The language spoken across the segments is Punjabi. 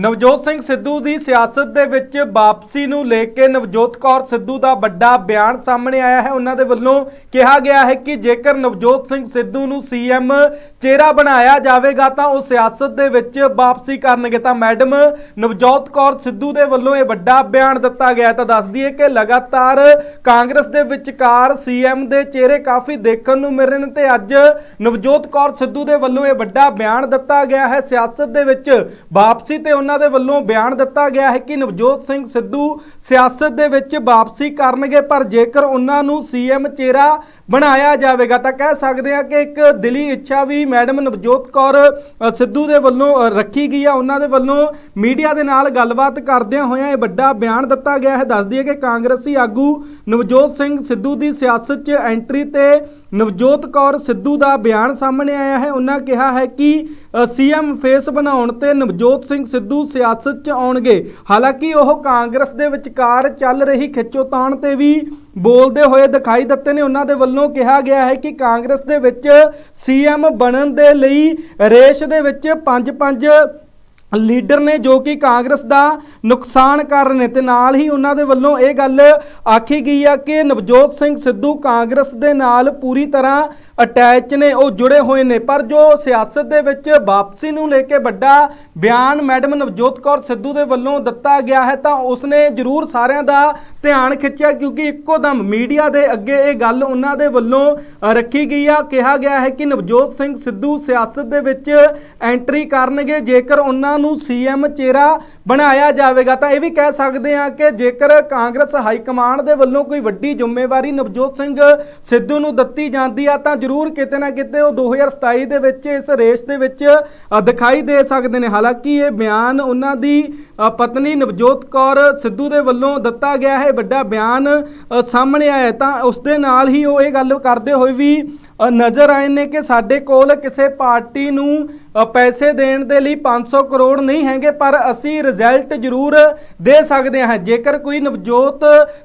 ਨਵਜੋਤ ਸਿੰਘ ਸਿੱਧੂ ਦੀ ਸਿਆਸਤ ਦੇ ਵਿੱਚ ਵਾਪਸੀ ਨੂੰ ਲੈ ਕੇ ਨਵਜੋਤ ਕੌਰ ਸਿੱਧੂ ਦਾ ਵੱਡਾ ਬਿਆਨ ਸਾਹਮਣੇ ਆਇਆ ਹੈ। ਉਹਨਾਂ ਦੇ ਵੱਲੋਂ ਕਿਹਾ ਗਿਆ ਹੈ ਕਿ ਜੇਕਰ ਨਵਜੋਤ ਸਿੰਘ ਸਿੱਧੂ ਨੂੰ ਸੀਐਮ ਚਿਹਰਾ ਬਣਾਇਆ ਜਾਵੇਗਾ, ਤਾਂ ਉਹ ਸਿਆਸਤ ਦੇ ਵਿੱਚ ਵਾਪਸੀ ਕਰਨਗੇ। ਤਾਂ ਮੈਡਮ, ਨਵਜੋਤ ਕੌਰ ਸਿੱਧੂ ਦੇ ਵੱਲੋਂ ਇਹ ਵੱਡਾ ਬਿਆਨ ਦਿੱਤਾ ਗਿਆ ਤਾਂ ਦੱਸਦੀ ਹੈ ਕਿ ਲਗਾਤਾਰ ਕਾਂਗਰਸ ਦੇ ਵਿਚਕਾਰ ਸੀਐਮ ਦੇ ਚਿਹਰੇ ਕਾਫੀ ਦੇਖਣ ਨੂੰ ਮਿਲ ਰਹੇ ਨੇ ਤੇ ਅੱਜ ਨਵਜੋਤ ਕੌਰ ਸਿੱਧੂ ਦੇ ਵੱਲੋਂ ਇਹ ਵੱਡਾ ਬਿਆਨ ਦਿੱਤਾ ਗਿਆ ਹੈ। ਸਿਆਸਤ ਦੇ ਵਿੱਚ ਵਾਪਸੀ ਤੇ ਉਹਨਾਂ ਦੇ ਵੱਲੋਂ ਬਿਆਨ ਦਿੱਤਾ ਗਿਆ ਹੈ ਕਿ ਨਵਜੋਤ ਸਿੰਘ ਸਿੱਧੂ ਸਿਆਸਤ ਦੇ ਵਿੱਚ ਵਾਪਸੀ ਕਰਨਗੇ, ਪਰ ਜੇਕਰ ਉਹਨਾਂ ਨੂੰ ਸੀਐਮ ਚਿਹਰਾ ਬਣਾਇਆ ਜਾਵੇਗਾ, ਤਾਂ ਕਹਿ ਸਕਦੇ ਹਾਂ ਕਿ ਇੱਕ ਦਿਲੀ ਇੱਛਾ ਵੀ ਮੈਡਮ ਨਵਜੋਤ ਕੌਰ ਸਿੱਧੂ ਦੇ ਵੱਲੋਂ ਰੱਖੀ ਗਈ ਆ। ਉਹਨਾਂ ਦੇ ਵੱਲੋਂ ਮੀਡੀਆ ਦੇ ਨਾਲ ਗੱਲਬਾਤ ਕਰਦਿਆਂ ਹੋਇਆਂ ਇਹ ਵੱਡਾ ਬਿਆਨ ਦਿੱਤਾ ਗਿਆ ਹੈ। ਦੱਸ ਦਈਏ ਕਿ ਕਾਂਗਰਸੀ ਆਗੂ ਨਵਜੋਤ ਸਿੰਘ ਸਿੱਧੂ ਦੀ ਸਿਆਸਤ 'ਚ ਐਂਟਰੀ ਤੇ ਨਵਜੋਤ ਕੌਰ ਸਿੱਧੂ ਦਾ ਬਿਆਨ ਸਾਹਮਣੇ ਆਇਆ ਹੈ। ਉਹਨਾਂ ਕਿਹਾ ਹੈ ਕਿ ਸੀਐਮ ਫੇਸ ਬਣਾਉਣ ਤੇ ਨਵਜੋਤ ਸਿੰਘ ਸਿੱਧੂ ਸਿਆਸਤ 'ਚ ਆਉਣਗੇ। ਹਾਲਾਂਕਿ ਉਹ ਕਾਂਗਰਸ ਦੇ ਵਿਚਕਾਰ ਚੱਲ ਰਹੀ ਖਿੱਚੋਤਾਣ ਤੇ ਵੀ ਬੋਲਦੇ ਹੋਏ ਦਿਖਾਈ ਦਿੱਤੇ ਨੇ। ਉਹਨਾਂ ਦੇ ਵੱਲੋਂ ਕਿਹਾ ਗਿਆ ਹੈ ਕਿ ਕਾਂਗਰਸ ਦੇ ਵਿੱਚ ਸੀਐਮ ਬਣਨ ਦੇ ਲਈ ਰੇਸ਼ ਦੇ ਵਿੱਚ ਪੰਜ ਪੰਜ ਲੀਡਰ ਨੇ ਜੋ ਕਿ ਕਾਂਗਰਸ ਦਾ ਨੁਕਸਾਨ ਕਰ ਰਹੇ ਨੇ ਤੇ ਨਾਲ ਹੀ ਉਹਨਾਂ ਦੇ ਵੱਲੋਂ ਇਹ ਗੱਲ ਆਖੀ ਗਈ ਆ ਕਿ ਨਵਜੋਤ ਸਿੰਘ ਸਿੱਧੂ ਕਾਂਗਰਸ ਦੇ ਨਾਲ ਪੂਰੀ ਤਰ੍ਹਾਂ ਅਟੈਚ ਨੇ, ਉਹ ਜੁੜੇ ਹੋਏ ਨੇ। ਪਰ ਜੋ ਸਿਆਸਤ ਦੇ ਵਿੱਚ ਵਾਪਸੀ ਨੂੰ ਲੈ ਕੇ ਵੱਡਾ ਬਿਆਨ ਮੈਡਮ ਨਵਜੋਤ ਕੌਰ ਸਿੱਧੂ ਦੇ ਵੱਲੋਂ ਦਿੱਤਾ ਗਿਆ ਹੈ, ਤਾਂ ਉਸਨੇ ਜ਼ਰੂਰ ਸਾਰਿਆਂ ਦਾ ਧਿਆਨ ਖਿੱਚਿਆ ਕਿਉਂਕਿ ਇੱਕੋ ਦਮ ਮੀਡੀਆ ਦੇ ਅੱਗੇ ਇਹ ਗੱਲ ਉਹਨਾਂ ਦੇ ਵੱਲੋਂ ਰੱਖੀ ਗਈ ਆ। ਕਿਹਾ ਗਿਆ ਹੈ ਕਿ ਨਵਜੋਤ ਸਿੰਘ ਸਿੱਧੂ ਸਿਆਸਤ ਦੇ ਵਿੱਚ ਐਂਟਰੀ ਕਰਨਗੇ, ਜੇਕਰ ਉਹਨਾਂ ਨੂੰ ਸੀਐਮ ਚਿਹਰਾ ਬਣਾਇਆ ਜਾਵੇਗਾ, ਤਾਂ ਇਹ ਵੀ ਕਹਿ ਸਕਦੇ ਹਾਂ ਕਿ ਜੇਕਰ ਕਾਂਗਰਸ ਹਾਈ ਕਮਾਂਡ ਦੇ ਵੱਲੋਂ ਕੋਈ ਵੱਡੀ ਜ਼ਿੰਮੇਵਾਰੀ ਨਵਜੋਤ ਸਿੰਘ ਸਿੱਧੂ ਨੂੰ ਦਿੱਤੀ ਜਾਂਦੀ ਆ, ਤਾਂ ਜ਼ਰੂਰ ਕਿਤੇ ਨਾ ਕਿਤੇ ਉਹ 2027 ਦੇ ਵਿੱਚ ਇਸ ਰੇਸ ਦੇ ਵਿੱਚ ਦਿਖਾਈ ਦੇ ਸਕਦੇ ਨੇ। ਹਾਲਾਂਕਿ ਇਹ ਬਿਆਨ ਉਹਨਾਂ ਦੀ ਪਤਨੀ ਨਵਜੋਤ ਕੌਰ ਸਿੱਧੂ ਦੇ ਵੱਲੋਂ ਦਿੱਤਾ ਗਿਆ ਹੈ ਵੱਡਾ ਬਿਆਨ ਸਾਹਮਣੇ ਆਇਆ ਤਾਂ ਉਸ ਦੇ ਨਾਲ ਹੀ ਉਹ ਇਹ ਗੱਲ ਕਰਦੇ ਹੋਏ ਵੀ ਨਜ਼ਰ ਆਏ ਨੇ ਕਿ ਸਾਡੇ ਕੋਲ ਕਿਸੇ ਪਾਰਟੀ ਨੂੰ ਪੈਸੇ ਦੇਣ ਦੇ ਲਈ 500 ਕਰੋੜ ਨਹੀਂ ਹੈਗੇ, ਪਰ ਅਸੀਂ ਰਿਜ਼ਲਟ ਜ਼ਰੂਰ ਦੇ ਸਕਦੇ ਹਾਂ। ਜੇਕਰ ਕੋਈ ਨਵਜੋਤ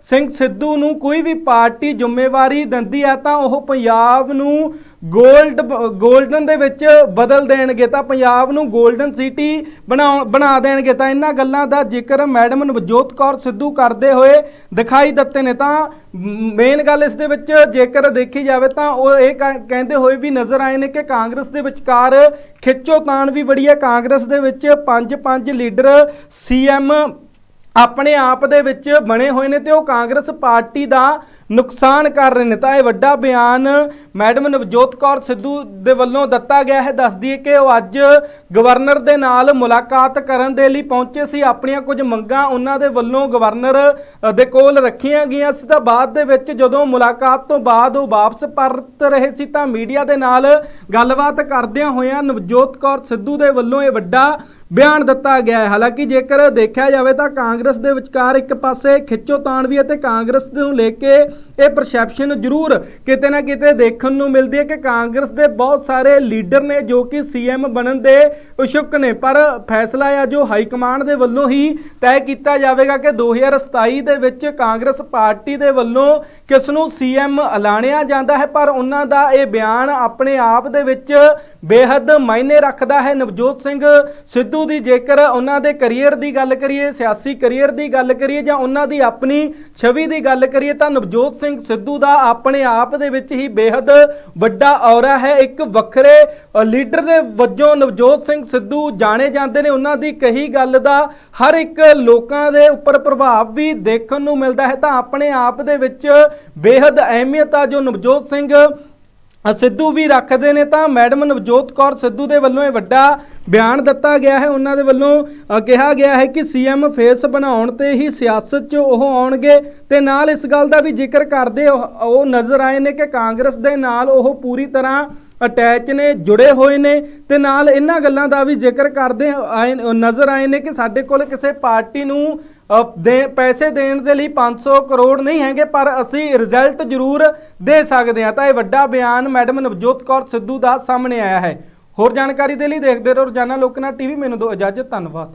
ਸਿੰਘ ਸਿੱਧੂ ਨੂੰ ਕੋਈ ਵੀ ਪਾਰਟੀ ਜ਼ਿੰਮੇਵਾਰੀ ਦਿੰਦੀ ਹੈ ਤਾਂ ਉਹ ਪੰਜਾਬ ਨੂੰ 골ਡ ਗੋਲਡਨ ਦੇ ਵਿੱਚ ਬਦਲ ਦੇਣਗੇ ਤਾਂ ਪੰਜਾਬ ਨੂੰ ਗੋਲਡਨ ਸਿਟੀ ਬਣਾ ਬਣਾ ਦੇਣਗੇ ਤਾਂ ਇਹਨਾਂ ਗੱਲਾਂ ਦਾ ਜ਼ਿਕਰ ਮੈਡਮ ਨਵਜੋਤ ਕੌਰ ਸਿੱਧੂ ਕਰਦੇ ਹੋਏ ਦਿਖਾਈ ਦਿੱਤੇ ਨੇ ਤਾਂ ਮੇਨ ਗੱਲ ਇਸ ਦੇ ਵਿੱਚ ਜੇਕਰ ਦੇਖੀ ਜਾਵੇ ਤਾਂ ਉਹ ਇਹ ਕਹਿੰਦੇ ਹੋਏ ਵੀ ਨਜ਼ਰ ਆਏ ਨੇ ਕਿ ਕਾਂਗਰਸ ਦੇ ਵਿਚਕਾਰ ਖਿੱਚੋ ਤਾਣ ਵੀ ਬੜੀ ਹੈ। ਕਾਂਗਰਸ ਦੇ ਵਿੱਚ 5-5 ਲੀਡਰ ਸੀਐਮ ਆਪਣੇ ਆਪ ਦੇ ਵਿੱਚ ਬਣੇ ਹੋਏ ਨੇ ਤੇ ਉਹ ਕਾਂਗਰਸ ਪਾਰਟੀ ਦਾ ਨੁਕਸਾਨ ਕਰ ਰਹੇ ਨੇ। ਤਾਂ ਇਹ ਵੱਡਾ ਬਿਆਨ ਮੈਡਮ ਨਵਜੋਤ ਕੌਰ ਸਿੱਧੂ ਦੇ ਵੱਲੋਂ ਦਿੱਤਾ ਗਿਆ ਹੈ। ਦੱਸਦੀ ਹੈ ਕਿ ਉਹ ਅੱਜ ਗਵਰਨਰ ਦੇ ਨਾਲ ਮੁਲਾਕਾਤ ਕਰਨ ਦੇ ਲਈ ਪਹੁੰਚੇ ਸੀ। ਆਪਣੀਆਂ ਕੁਝ ਮੰਗਾਂ ਉਹਨਾਂ ਦੇ ਵੱਲੋਂ ਗਵਰਨਰ ਦੇ ਕੋਲ ਰੱਖੀਆਂ ਗਈਆਂ ਸੀ। ਤਾਂ ਬਾਅਦ ਦੇ ਵਿੱਚ ਜਦੋਂ ਮੁਲਾਕਾਤ ਤੋਂ ਬਾਅਦ ਉਹ ਵਾਪਸ ਪਰਤ ਰਹੇ ਸੀ ਤਾਂ ਮੀਡੀਆ ਦੇ ਨਾਲ ਗੱਲਬਾਤ ਕਰਦਿਆਂ ਹੋਇਆਂ ਨਵਜੋਤ ਕੌਰ ਸਿੱਧੂ ਦੇ ਵੱਲੋਂ ਇਹ ਵੱਡਾ ਬਿਆਨ ਦਿੱਤਾ ਗਿਆ ਹੈ। ਹਾਲਾਂਕਿ ਜੇਕਰ ਦੇਖਿਆ ਜਾਵੇ ਤਾਂ ਕਾਂਗਰਸ ਦੇ ਵਿਚਕਾਰ ਇੱਕ ਪਾਸੇ ਖਿੱਚੋਤਾਣ ਵੀ ਹੈ ਤੇ ਕਾਂਗਰਸ ਨੂੰ ਲੈ ਕੇ ਇਹ ਪਰਸੈਪਸ਼ਨ ਜ਼ਰੂਰ ਕਿਤੇ ਨਾ ਕਿਤੇ ਦੇਖਣ ਨੂੰ ਮਿਲਦੀ ਹੈ ਕਿ ਕਾਂਗਰਸ ਦੇ ਬਹੁਤ ਸਾਰੇ ਲੀਡਰ ਨੇ ਜੋ ਕਿ ਸੀਐਮ ਬਣਨ ਦੇ ਇਛੁਕ ਨੇ। ਪਰ ਫੈਸਲਾ ਆ ਜੋ ਹਾਈ ਕਮਾਂਡ ਦੇ ਵੱਲੋਂ ਹੀ ਤੈਅ ਕੀਤਾ ਜਾਵੇਗਾ ਕਿ 2027 ਦੇ ਵਿੱਚ ਕਾਂਗਰਸ ਪਾਰਟੀ ਦੇ ਵੱਲੋਂ ਕਿਸ ਨੂੰ ਸੀਐਮ ਐਲਾਨਿਆ ਜਾਂਦਾ ਹੈ। ਪਰ ਉਹਨਾਂ ਦਾ ਇਹ ਬਿਆਨ ਆਪਣੇ ਆਪ ਦੇ ਵਿੱਚ ਬੇਹੱਦ ਮਾਇਨੇ ਰੱਖਦਾ ਹੈ। ਨਵਜੋਤ ਸਿੰਘ ਸਿੱਧੂ ਦੀ ਜੇਕਰ ਉਹਨਾਂ ਦੇ ਕੈਰੀਅਰ ਦੀ ਗੱਲ ਕਰੀਏ, ਸਿਆਸੀ ਕੈਰੀਅਰ ਦੀ ਗੱਲ ਕਰੀਏ ਜਾਂ ਉਹਨਾਂ ਦੀ ਆਪਣੀ ਛਵੀ ਦੀ ਗੱਲ ਕਰੀਏ ਤਾਂ ਨਵਜੋਤ ਸਿੰਘ ਸਿੱਧੂ ਦਾ ਆਪਣੇ ਆਪ ਦੇ ਵਿੱਚ ਹੀ ਬੇਹੱਦ ਵੱਡਾ ਔਰਾ ਹੈ। ਇੱਕ ਵੱਖਰੇ ਲੀਡਰ ਦੇ ਵਜੋਂ ਨਵਜੋਤ ਸਿੰਘ ਸਿੱਧੂ ਜਾਣੇ ਜਾਂਦੇ ਨੇ। ਉਹਨਾਂ ਦੀ ਕਹੀ ਗੱਲ ਦਾ ਹਰ ਇੱਕ ਲੋਕਾਂ ਦੇ ਉੱਪਰ ਪ੍ਰਭਾਵ ਵੀ ਦੇਖਣ ਨੂੰ ਮਿਲਦਾ ਹੈ। ਤਾਂ ਆਪਣੇ ਆਪ ਦੇ ਵਿੱਚ ਬੇਹੱਦ ਅਹਿਮੀਅਤ ਆ ਜੋ ਨਵਜੋਤ ਸਿੰਘ ਸਿੱਧੂ ਵੀ ਰੱਖਦੇ ਨੇ ਤਾਂ ਮੈਡਮ ਨਵਜੋਤ ਕੌਰ ਸਿੱਧੂ ਦੇ ਵੱਲੋਂ ਇਹ ਵੱਡਾ ਬਿਆਨ ਦਿੱਤਾ ਗਿਆ ਹੈ। ਉਹਨਾਂ ਦੇ ਵੱਲੋਂ ਕਿਹਾ ਗਿਆ ਹੈ ਕਿ ਸੀਐਮ ਫੇਸ ਬਣਾਉਣ ਤੇ ਹੀ ਸਿਆਸਤ 'ਚ ਉਹ ਆਉਣਗੇ ਤੇ ਨਾਲ ਇਸ ਗੱਲ ਦਾ ਵੀ ਜ਼ਿਕਰ ਕਰਦੇ ਉਹ ਨਜ਼ਰ ਆਏ ਨੇ ਕਿ ਕਾਂਗਰਸ ਦੇ ਨਾਲ ਉਹ ਪੂਰੀ ਤਰ੍ਹਾਂ ਅਟੈਚ ਨੇ, ਜੁੜੇ ਹੋਏ ਨੇ ਤੇ ਨਾਲ ਇਹਨਾਂ ਗੱਲਾਂ ਦਾ ਵੀ ਜ਼ਿਕਰ ਕਰਦੇ ਆਏ, ਨਜ਼ਰ ਆਏ ਨੇ ਕਿ ਸਾਡੇ ਕੋਲ ਕਿਸੇ ਪਾਰਟੀ ਨੂੰ ਦੇ, ਪੈਸੇ ਦੇਣ ਦੇ ਲਈ 500 ਕਰੋੜ ਨਹੀਂ ਹੈਗੇ, ਪਰ ਅਸੀਂ ਰਿਜ਼ਲਟ ਜ਼ਰੂਰ ਦੇ ਸਕਦੇ ਹਾਂ। ਤਾਂ ਇਹ ਵੱਡਾ ਬਿਆਨ ਮੈਡਮ ਨਵਜੋਤ ਕੌਰ ਸਿੱਧੂ ਦਾ ਸਾਹਮਣੇ ਆਇਆ ਹੈ। ਹੋਰ ਜਾਣਕਾਰੀ ਦੇ ਲਈ ਦੇਖਦੇ ਰਹੋ ਰੋਜ਼ਾਨਾ ਲੋਕਨਾ ਟੀਵੀ, ਮੈਨੂੰ ਦਿਓ ਇਜਾਜ਼ਤ, ਧੰਨਵਾਦ।